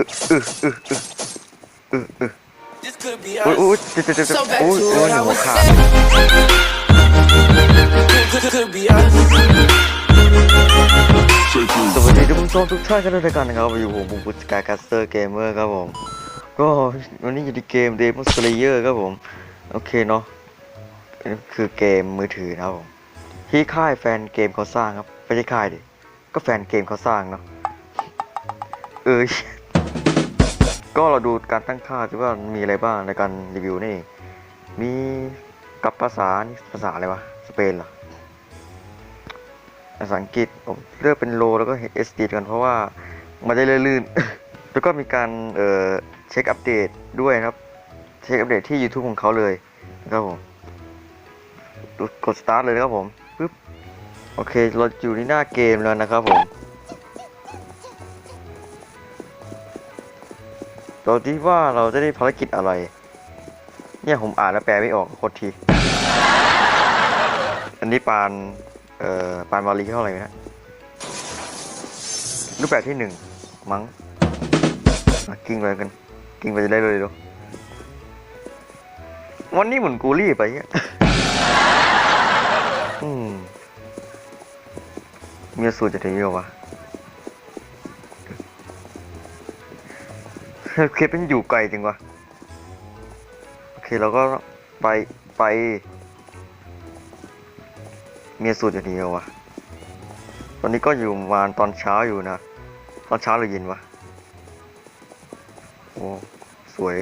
อเออเออเออเออเออ This could be โอ้ย us. โอ้ยเจ็บเจ็บเจ็บ So back โอ้ยโอ้ย what ห I นึ่งหัวขาดสวัสดีท่านผู้ชมทุกท่านกันด้วยกันนะครับอยู่ผมบุญบุษกายคัสเตอร์เกมเมอร์ครับผมก็วันนี้อยู่ที่เกม Demon Slayer ครับผม โอเคเนาะคือเกมมือถือนะครับผมที่ค่ายแฟนเกมเขาสร้างครับไม่ใช่ค่ายดิก็แฟนเกมเขาสร้างเนาะเออ ก็เราดูการตั้งค่าดูว่ามีอะไรบ้างในการรีวิวนี่ มีกับภาษาภาษาอะไรวะ สเปนเหรอ ภาษาอังกฤษผมเลือกเป็นโลแล้วก็ SD กันเพราะว่ามันจะลื่นๆ แล้วก็มีการเออเช็คอัปเดตด้วยครับ เช็คอัปเดตที่ YouTube ของเขาเลยนะครับผม กด start เลยนะครับผมปึ๊บ โอเค เราอยู่ในหน้าเกมแล้วนะครับผม เราที่ว่าเราจะได้ภารกิจอะไร เนี่ยผมอ่านแล้วแปลไม่ออกโคตรที อันนี้ปาน เอ่อ ปานวาลีเท่าไหร่นะรูปแบบที่หนึ่งมั้งกิ้งไปกัน กิ้งไปจะได้เลยดูวันนี้เหมือนกูรีบไปเงี้ยอืมมีสูตรจะถึงเยอะ เคเป็นอยู่ไกลจริงวะโอเคเราก็ไปไป เมียสูตรอยู่ดียววะตอนนี้ก็อยู่ประมาณตอนเช้าอยู่นะ ตอนเช้าหรือเย็นวะโอ้สวย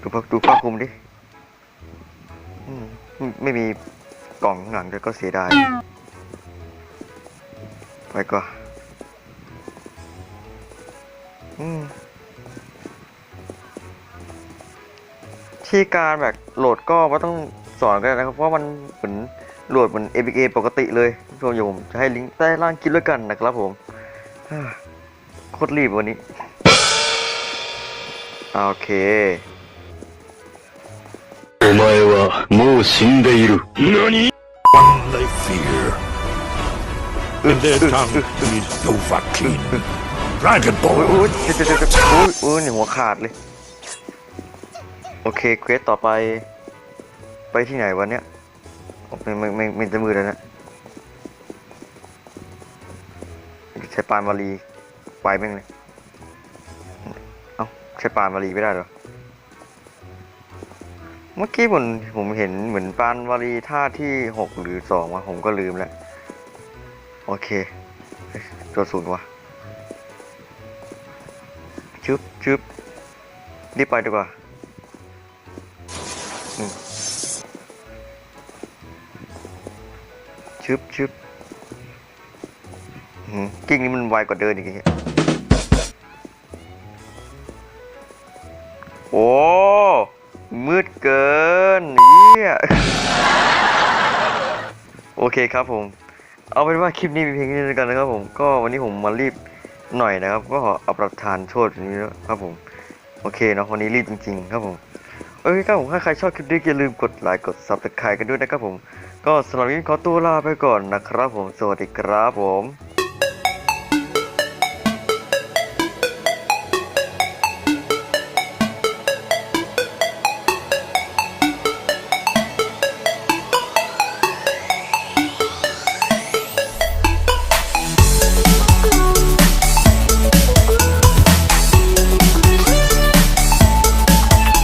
ดูพักดูผ้าคลุมดิไม่มีกล่องหลังด้วยก็เสียดายไปก่อน ที่การแบบโหลดก็ไม่ต้องสอนกันนะครับ เพราะมันเหมือนโหลดเหมือน APK ปกติเลยผู้ชมอยู่ผมจะให้ลิงก์ใต้ล่างคลิปด้วยกันนะครับผม ฮ่าโคตรรีบวันนี้อ่าโอเค お前はもう死んでいる。何 One they fear. And their tongue is Dovahkiin. Dragon โอ้ย Ball. โอ้ยเจ็บเจ็บเจ็บเจ็บโอ้ยโอ้ยนี่งหัวขาดเลย โอเคเควสต่อไป ไปที่ไหนวันเนี้ยโอ้ไม่ไม่ไม่ไม่จะมือแล้วนะใช้ปานวาลีไปแม่งเลย เอ้าใช้ปานวาลีไม่ได้เหรอ เมื่อกี้ผมผมเห็นเหมือนปานวาลีท่าที่หกหรือสองวะผมก็ลืมแล้ว โอเคตัวศูนย์วะ ชึบชึบรีบไปดีกว่าชึบชึบอืมกิ้งนี่มันไวกว่าเดินอีกเหี้ยโอ้ มืดเกินเนี่ยโอเคครับผม เอาเป็นว่าคลิปนี้มีเพียงแค่นี้ด้วกันนะครับผม ก็วันนี้ผมมารีบ หน่อยนะครับ ก็ขอเอาประทานโทษนี้นะครับผมโอเคเนาะวันนี้รีบจริงๆครับผมโอเคครับผมถ้าใครชอบคลิปนี้อย่าลืมกดไลค์กด s u b สไครต์กันด้วยนะครับผม ก็สำหรับวันนี้ขอตัวลาไปก่อนนะครับผมสวัสดีครับผม